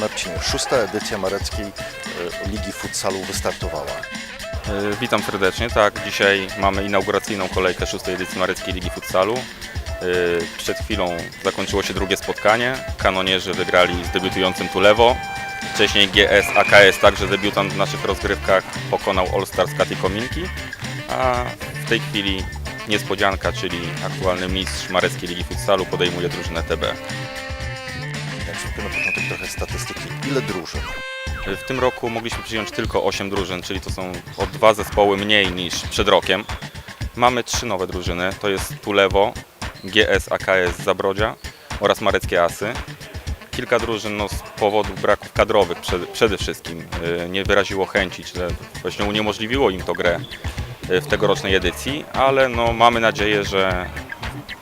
Marcinie, szósta edycja Mareckiej e, Ligi Futsalu wystartowała. Y, Witam serdecznie. Tak, dzisiaj mamy inauguracyjną kolejkę szóstej edycji Mareckiej Ligi Futsalu. Y, Przed chwilą zakończyło się drugie spotkanie. Kanonierzy wygrali z debiutującym Tulewo. Wcześniej GS AKS, także debiutant w naszych rozgrywkach, pokonał All Stars Kati Kominki. A w tej chwili niespodzianka, czyli aktualny mistrz Mareckiej Ligi Futsalu podejmuje drużynę TB. Trochę statystyki. Ile drużyn? W tym roku mogliśmy przyjąć tylko 8 drużyn, czyli to są o dwa zespoły mniej niż przed rokiem. Mamy trzy nowe drużyny, to jest Tulewo, GS AKS Zabrodzia oraz Mareckie Asy. Kilka drużyn no, z powodów braków kadrowych przed, przede wszystkim y, nie wyraziło chęci, czy właśnie uniemożliwiło im to grę y, w tegorocznej edycji, ale no, mamy nadzieję, że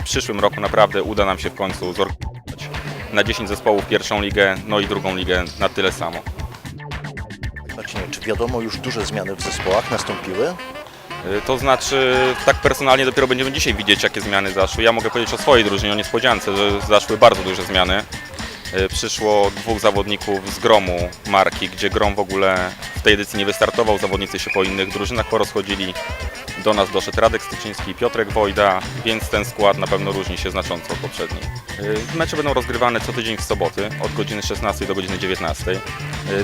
w przyszłym roku naprawdę uda nam się w końcu zorganizować na 10 zespołów pierwszą ligę, no i drugą ligę na tyle samo. Marcinie, czy wiadomo już duże zmiany w zespołach nastąpiły? Y, To znaczy, tak personalnie dopiero będziemy dzisiaj widzieć, jakie zmiany zaszły. Ja mogę powiedzieć o swojej drużynie, o niespodziance, że zaszły bardzo duże zmiany. Y, Przyszło dwóch zawodników z Gromu marki, gdzie Grom w ogóle w tej edycji nie wystartował. Zawodnicy się po innych drużynach porozchodzili. Do nas doszedł Radek Styczyński i Piotrek Wojda, więc ten skład na pewno różni się znacząco od poprzednich. Y, Mecze będą rozgrywane co tydzień w soboty od godziny 16 do godziny 19. Y,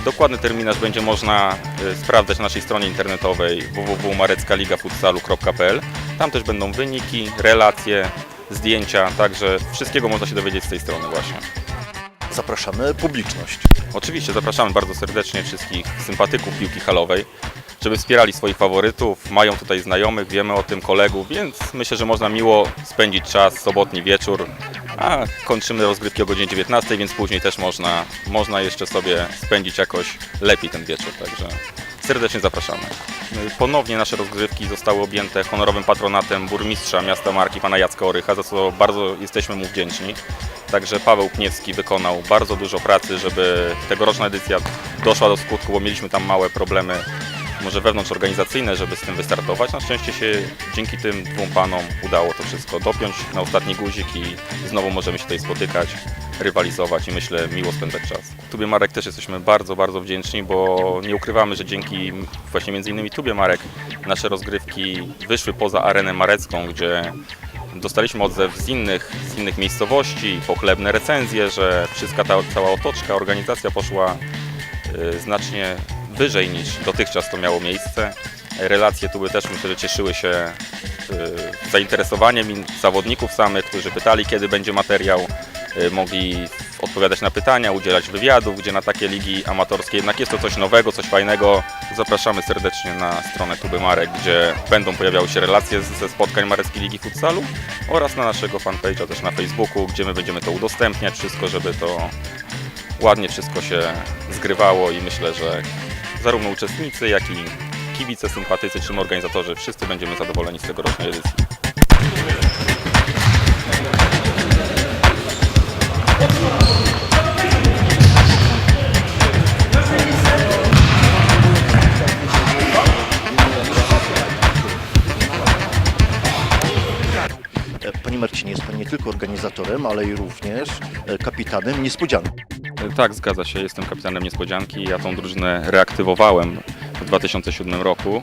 Dokładny terminarz będzie można y, sprawdzać na naszej stronie internetowej www.mareckaligafutsalu.pl. Tam też będą wyniki, relacje, zdjęcia, także wszystkiego można się dowiedzieć z tej strony właśnie. Zapraszamy publiczność. Oczywiście zapraszamy bardzo serdecznie wszystkich sympatyków piłki halowej, żeby wspierali swoich faworytów. Mają tutaj znajomych, wiemy o tym kolegów, więc myślę, że można miło spędzić czas, sobotni wieczór. A kończymy rozgrywki o godzinie 19, więc później też można, można jeszcze sobie spędzić jakoś lepiej ten wieczór, także serdecznie zapraszamy. Ponownie nasze rozgrywki zostały objęte honorowym patronatem burmistrza miasta Marki, pana Jacka Orycha, za co bardzo jesteśmy mu wdzięczni. Także Paweł Pniewski wykonał bardzo dużo pracy, żeby tegoroczna edycja doszła do skutku, bo mieliśmy tam małe problemy, może wewnątrz organizacyjne, żeby z tym wystartować. Na szczęście się dzięki tym dwóm panom udało to wszystko dopiąć na ostatni guzik i znowu możemy się tutaj spotykać, rywalizować i myślę miło spędzać czas. Tubie Marek też jesteśmy bardzo, bardzo wdzięczni, bo nie ukrywamy, że dzięki właśnie między innymi Tubie Marek nasze rozgrywki wyszły poza arenę marecką, gdzie Dostaliśmy odzew z innych, z innych miejscowości, pochlebne recenzje, że wszystka ta cała otoczka, organizacja poszła y, znacznie wyżej niż dotychczas to miało miejsce. Relacje tu by też myślę, że cieszyły się y, zainteresowaniem in- zawodników samych, którzy pytali, kiedy będzie materiał, y, mogli odpowiadać na pytania, udzielać wywiadów, gdzie na takie ligi amatorskie jednak jest to coś nowego, coś fajnego. Zapraszamy serdecznie na stronę Tuby Marek, gdzie będą pojawiały się relacje ze spotkań Mareckiej Ligi Futsalu oraz na naszego fanpage'a też na Facebooku, gdzie my będziemy to udostępniać, wszystko, żeby to ładnie wszystko się zgrywało i myślę, że zarówno uczestnicy, jak i kibice, sympatycy czy organizatorzy, wszyscy będziemy zadowoleni z tegorocznej edycji. Panie Marcinie, jest Pan nie tylko organizatorem, ale i również e, kapitanem niespodzianki. Tak, zgadza się. Jestem kapitanem Niespodzianki. Ja tą drużynę reaktywowałem w 2007 roku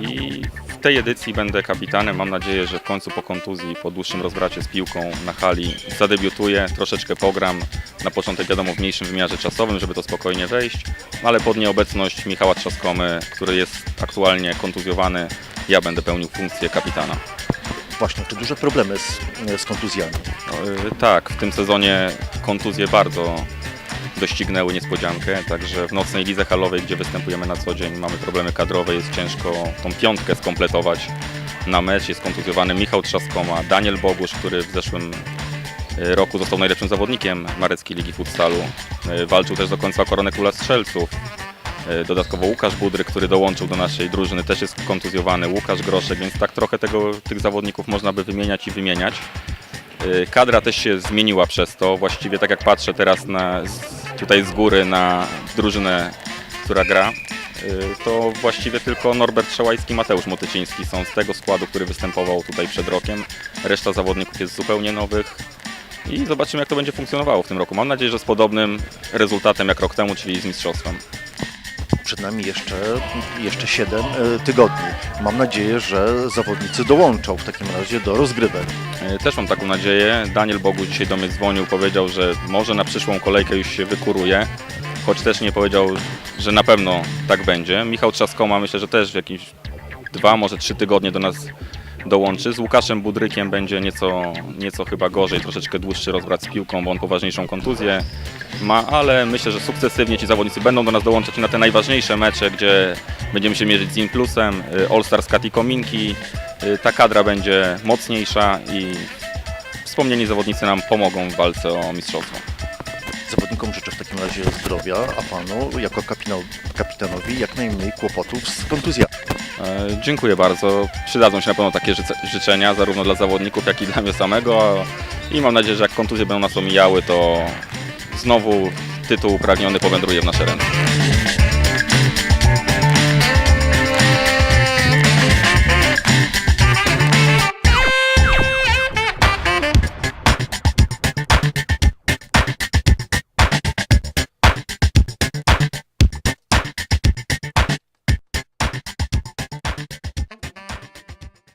i w tej edycji będę kapitanem. Mam nadzieję, że w końcu po kontuzji, po dłuższym rozbracie z piłką na hali zadebiutuję, troszeczkę pogram. Na początek wiadomo w mniejszym wymiarze czasowym, żeby to spokojnie wejść, no ale pod nieobecność Michała Trzaskomy, który jest aktualnie kontuzjowany, ja będę pełnił funkcję kapitana. Właśnie, to duże problemy z, z kontuzjami. No, y, Tak, w tym sezonie kontuzje bardzo doścignęły niespodziankę, także w nocnej lidze halowej, gdzie występujemy na co dzień, mamy problemy kadrowe, jest ciężko tą piątkę skompletować na mecz. Jest kontuzjowany Michał Trzaskoma, Daniel Bogusz, który w zeszłym y, roku został najlepszym zawodnikiem Mareckiej Ligi Futsalu. Y, Walczył też do końca o koronę króla strzelców. Y, Dodatkowo Łukasz Budry, który dołączył do naszej drużyny, też jest kontuzjowany. Łukasz Groszek, więc tak trochę tego, tych zawodników można by wymieniać i wymieniać. Kadra też się zmieniła przez to. Właściwie tak jak patrzę teraz na, tutaj z góry na drużynę, która gra, y, to właściwie tylko Norbert Szełajski i Mateusz Motyciński są z tego składu, który występował tutaj przed rokiem. Reszta zawodników jest zupełnie nowych. i zobaczymy jak to będzie funkcjonowało w tym roku. Mam nadzieję, że z podobnym rezultatem jak rok temu, czyli z mistrzostwem. Przed nami jeszcze, jeszcze 7 tygodni. Mam nadzieję, że zawodnicy dołączą w takim razie do rozgrywek. E, Też mam taką nadzieję. Daniel Bogu dzisiaj do mnie dzwonił, powiedział, że może na przyszłą kolejkę już się wykuruje, choć też nie powiedział, że na pewno tak będzie. Michał Trzaskoma myślę, że też w jakieś dwa, może trzy tygodnie do nas dołączy. Z Łukaszem Budrykiem będzie nieco, nieco chyba gorzej, troszeczkę dłuższy rozbrat z piłką, bo on poważniejszą kontuzję ma, ale myślę, że sukcesywnie ci zawodnicy będą do nas dołączać na te najważniejsze mecze, gdzie będziemy się mierzyć z Implusem, y, All Star z Kati Kominki. Y, Ta kadra będzie mocniejsza i wspomnieni zawodnicy nam pomogą w walce o mistrzostwo. Zawodnikom życzę w takim razie zdrowia, a panu jako kapitano, kapitanowi jak najmniej kłopotów z kontuzjami. E, Dziękuję bardzo. Przydadzą się na pewno takie życzenia, zarówno dla zawodników, jak i dla mnie samego. I mam nadzieję, że jak kontuzje będą nas omijały, to znowu tytuł pragniony powędruje w nasze ręce.